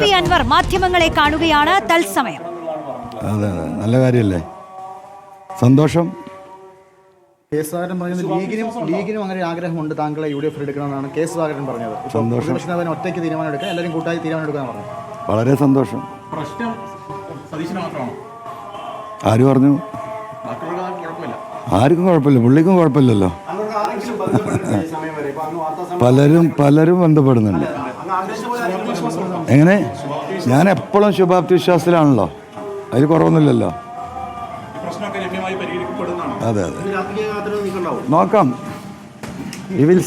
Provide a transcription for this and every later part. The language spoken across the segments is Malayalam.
വി അൻവർ മാധ്യമങ്ങളെ കാണുകയാണ് തത്സമയം. അതെ അതെ. നല്ല കാര്യമല്ലേ സന്തോഷം. കെ സുധാകരൻ പറഞ്ഞത് ലീഗിനും ലീഗിനും അങ്ങനെ ഒരു ആഗ്രഹമുണ്ട് താങ്കളെ യു ഡി എഫ് എടുക്കണമെന്നാണ്. കെ സുധാകരൻ പറഞ്ഞത്. സന്തോഷം. ഒറ്റയ്ക്ക് തീരുമാനം എടുക്കാം എല്ലാവരും കൂട്ടായി തീരുമാനം പറഞ്ഞു. വളരെ സന്തോഷം. പ്രശ്നം സതീശന് മാത്രമാണോ? ആര് പറഞ്ഞു? ആർക്കും കുഴപ്പമില്ല. പുള്ളിക്കും കുഴപ്പമില്ലല്ലോ. പലരും പലരും ബന്ധപ്പെടുന്നുണ്ട്. എങ്ങനെ? ഞാൻ എപ്പോഴും ശുഭാപ്തി വിശ്വാസത്തിലാണല്ലോ. അതിൽ കുറവൊന്നുമില്ലല്ലോ. അതെ അതെ. നോക്കാം. വിൽ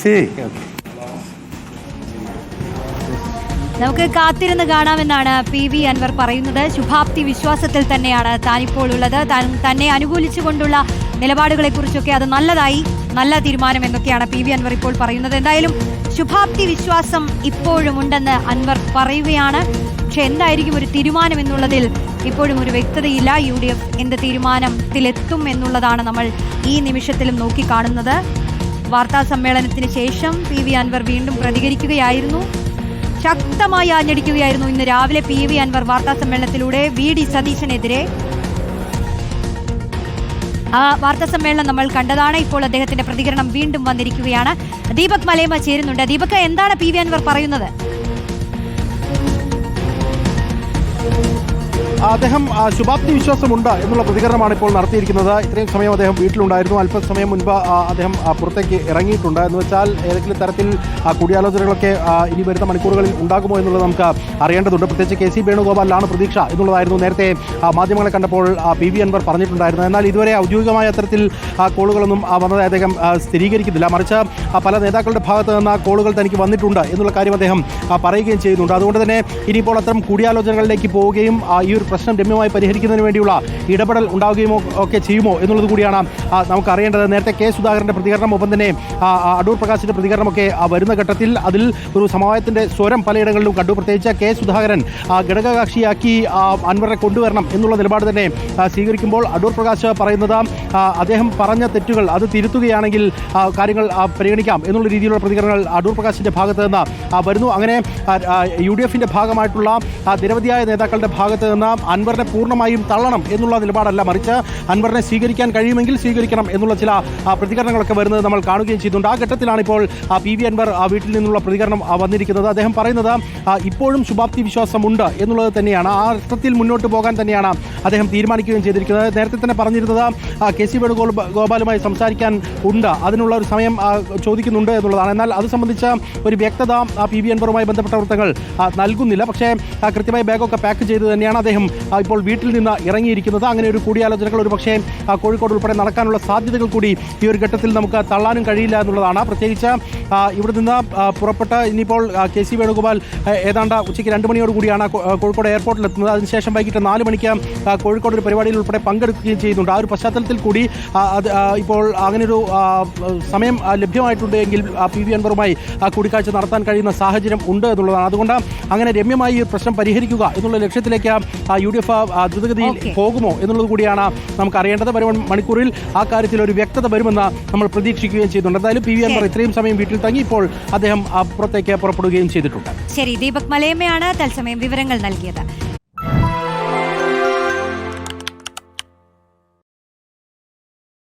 നമുക്ക് കാത്തിരുന്ന് കാണാമെന്നാണ് പി വി അൻവർ പറയുന്നത്. ശുഭാപ്തി വിശ്വാസത്തിൽ തന്നെയാണ് താനിപ്പോൾ ഉള്ളത്. താൻ തന്നെ അനുകൂലിച്ചുകൊണ്ടുള്ള നിലപാടുകളെക്കുറിച്ചൊക്കെ അത് നല്ലതായി നല്ല തീരുമാനം എന്നൊക്കെയാണ് പി വി അൻവർ ഇപ്പോൾ പറയുന്നത്. എന്തായാലും ശുഭാപ്തി വിശ്വാസം ഇപ്പോഴും ഉണ്ടെന്ന് അൻവർ പറയുകയാണ്. പക്ഷെ എന്തായിരിക്കും ഒരു തീരുമാനം എന്നുള്ളതിൽ ഇപ്പോഴും ഒരു വ്യക്തതയില്ല. യു ഡി എഫ് എന്ത് തീരുമാനത്തിലെത്തും എന്നുള്ളതാണ് നമ്മൾ ഈ നിമിഷത്തിലും നോക്കിക്കാണുന്നത്. വാർത്താ സമ്മേളനത്തിന് ശേഷം പി വി അൻവർ വീണ്ടും പ്രതികരിക്കുകയായിരുന്നു. ശക്തമായി ആഞ്ഞടിക്കുകയായിരുന്നു ഇന്ന് രാവിലെ പി വി അൻവർ വാർത്താ സമ്മേളനത്തിലൂടെ വി ഡി സതീശനെതിരെ. ആ വാർത്താ സമ്മേളനം നമ്മൾ കണ്ടതാണ്. ഇപ്പോൾ അദ്ദേഹത്തിന്റെ പ്രതികരണം വീണ്ടും വന്നിരിക്കുകയാണ്. ദീപക് മലേമ ചേരുന്നുണ്ട്. ദീപക് എന്താണ് പി വി അൻവർ പറയുന്നത്? അദ്ദേഹം ശുഭാപ്തി വിശ്വാസമുണ്ട് എന്നുള്ള പ്രതികരണമാണ് ഇപ്പോൾ നടത്തിയിരിക്കുന്നത്. ഇത്രയും സമയം അദ്ദേഹം വീട്ടിലുണ്ടായിരുന്നു. അല്പസമയം മുൻപ് അദ്ദേഹം പുറത്തേക്ക് ഇറങ്ങിയിട്ടുണ്ട്. എന്ന് വെച്ചാൽ ഏതെങ്കിലും തരത്തിൽ കൂടിയാലോചനകളൊക്കെ ഇനി വരുന്ന മണിക്കൂറുകളിൽ ഉണ്ടാകുമോ എന്നുള്ളത് നമുക്ക് അറിയേണ്ടതുണ്ട്. പ്രത്യേകിച്ച് കെ സി വേണുഗോപാലിലാണ് പ്രതീക്ഷ എന്നുള്ളതായിരുന്നു നേരത്തെ മാധ്യമങ്ങളെ കണ്ടപ്പോൾ പി വി അൻവർ പറഞ്ഞിട്ടുണ്ടായിരുന്നത്. എന്നാൽ ഇതുവരെ ഔദ്യോഗികമായ തരത്തിൽ കോളുകളൊന്നും വന്നതായി അദ്ദേഹം സ്ഥിരീകരിക്കുന്നില്ല. മറിച്ച് പല നേതാക്കളുടെ ഭാഗത്ത് നിന്ന് കോളുകൾ തനിക്ക് വന്നിട്ടുണ്ട് എന്നുള്ള കാര്യം അദ്ദേഹം പറയുകയും ചെയ്യുന്നുണ്ട്. അതുകൊണ്ട് തന്നെ ഇനിയിപ്പോൾ അത്തരം കൂടിയാലോചനകളിലേക്ക് പോവുകയും ഈ ഒരു പ്രശ്നം രമ്യമായി പരിഹരിക്കുന്നതിന് വേണ്ടിയുള്ള ഇടപെടൽ ഉണ്ടാവുകയുമോ ഒക്കെ ചെയ്യുമോ എന്നുള്ളത് കൂടിയാണ് നമുക്ക് അറിയേണ്ടത് നേരത്തെ കെ സുധാകരന്റെ പ്രതികരണം ഒപ്പം തന്നെ അടൂർ പ്രകാശിന്റെ പ്രതികരണമൊക്കെ വരുന്ന ഘട്ടത്തിൽ അതിൽ ഒരു സമവായത്തിന്റെ സ്വരം പലയിടങ്ങളിലും കണ്ടു. പ്രത്യേകിച്ച് കെ സുധാകരൻ ഘടകകക്ഷിയാക്കി ആ, അൻവറിനെ കൊണ്ടുവരണം എന്നുള്ള നിലപാട് തന്നെ സ്വീകരിക്കുമ്പോൾ അടൂർ പ്രകാശ് പറയുന്നത് അദ്ദേഹം പറഞ്ഞ തെറ്റുകൾ അത് തിരുത്തുകയാണെങ്കിൽ കാര്യങ്ങൾ പരിഗണിക്കാം എന്നുള്ള രീതിയിലുള്ള പ്രതികരണങ്ങൾ അടൂർ പ്രകാശിന്റെ ഭാഗത്ത് നിന്ന് വരുന്നു. അങ്ങനെ യു ഡി എഫിന്റെ ഭാഗമായിട്ടുള്ള നിരവധിയായ നേതാക്കളുടെ ഭാഗത്ത് നിന്ന് അൻവറിനെ പൂർണമായും തള്ളണം എന്നുള്ള നിലപാടല്ല മറിച്ച് അൻവറിനെ സ്വീകരിക്കാൻ കഴിയുമെങ്കിൽ സ്വീകരിക്കണം എന്നുള്ള ചില പ്രതികരണങ്ങളൊക്കെ വരുന്നത് നമ്മൾ കാണുകയും ചെയ്തിട്ടുണ്ട്. ആ ഘട്ടത്തിലാണ് ഇപ്പോൾ പി വി അൻവർ വീട്ടിൽ നിന്നുള്ള പ്രതികരണം വന്നിരിക്കുന്നത്. അദ്ദേഹം പറയുന്നത് ഇപ്പോഴും ശുഭാപ്തി വിശ്വാസമുണ്ട് എന്നുള്ളത് തന്നെയാണ്. ആ അർത്ഥത്തിൽ മുന്നോട്ട് പോകാൻ തന്നെയാണ് അദ്ദേഹം തീരുമാനിക്കുകയും ചെയ്തിരിക്കുന്നത്. നേരത്തെ തന്നെ പറഞ്ഞിരുന്നത് കെ സി വേണുഗോപാൽ ഗോപാലുമായി സംസാരിക്കാൻ ഉണ്ട്. അതിനുള്ള ഒരു സമയം ചോദിക്കുന്നുണ്ട് എന്നുള്ളതാണ്. എന്നാൽ അത് സംബന്ധിച്ച ഒരു വ്യക്തത പി വി അൻവറുമായി ബന്ധപ്പെട്ട വൃത്തങ്ങൾ നൽകുന്നില്ല. പക്ഷേ കൃത്യമായി ബാഗൊക്കെ പാക്ക് ചെയ്ത് തന്നെയാണ് അദ്ദേഹം ഇപ്പോൾ വീട്ടിൽ നിന്ന് ഇറങ്ങിയിരിക്കുന്നത്. അങ്ങനെ ഒരു കൂടിയാലോചനകൾ ഒരു പക്ഷേ കോഴിക്കോട് ഉൾപ്പെടെ നടക്കാനുള്ള സാധ്യതകൾ കൂടി ഈ ഒരു ഘട്ടത്തിൽ നമുക്ക് തള്ളാനും കഴിയില്ല എന്നുള്ളതാണ്. പ്രത്യേകിച്ച് ഇവിടെ നിന്ന് പുറപ്പെട്ട ഇനിയിപ്പോൾ കെ സി വേണുഗോപാൽ ഏതാണ്ട് ഉച്ചയ്ക്ക് രണ്ട് മണിയോട് കൂടിയാണ് കോഴിക്കോട് എയർപോർട്ടിൽ എത്തുന്നത് അതിനുശേഷം വൈകിട്ട് നാല് മണിക്ക് കോഴിക്കോട് ഒരു പരിപാടിയിൽ ഉൾപ്പെടെ പങ്കെടുക്കുകയും ചെയ്യുന്നുണ്ട്. ആ ഒരു പശ്ചാത്തലത്തിൽ കൂടി അത് ഇപ്പോൾ അങ്ങനൊരു സമയം ലഭ്യമായിട്ടുണ്ട് എങ്കിൽ പി വി അൻവറുമായി കൂടിക്കാഴ്ച നടത്താൻ കഴിയുന്ന സാഹചര്യം ഉണ്ട് എന്നുള്ളതാണ്. അതുകൊണ്ട് അങ്ങനെ രമ്യമായി ഈ പ്രശ്നം പരിഹരിക്കുക എന്നുള്ള ലക്ഷ്യത്തിലേക്ക് യു ഡി എഫ് ദ്രുതഗതിയിൽ പോകുമോ എന്നുള്ളത് കൂടിയാണ് നമുക്ക് അറിയേണ്ടത് വരും മണിക്കൂറിൽ ആ കാര്യത്തിൽ ഒരു വ്യക്തത വരുമെന്ന് നമ്മൾ പ്രതീക്ഷിക്കുകയും ചെയ്യുന്നുണ്ട് എന്തായാലും പി വി അൻവർ ഇത്രയും സമയം വീട്ടിൽ തങ്ങി ഇപ്പോൾ അദ്ദേഹം അപ്പുറത്തേക്ക് പുറത്തേക്ക് പുറപ്പെടുകയും ചെയ്തിട്ടുണ്ട്. ശരി ദീപക് മലയമ്മയാണ് തത്സമയം വിവരങ്ങൾ നൽകിയത്.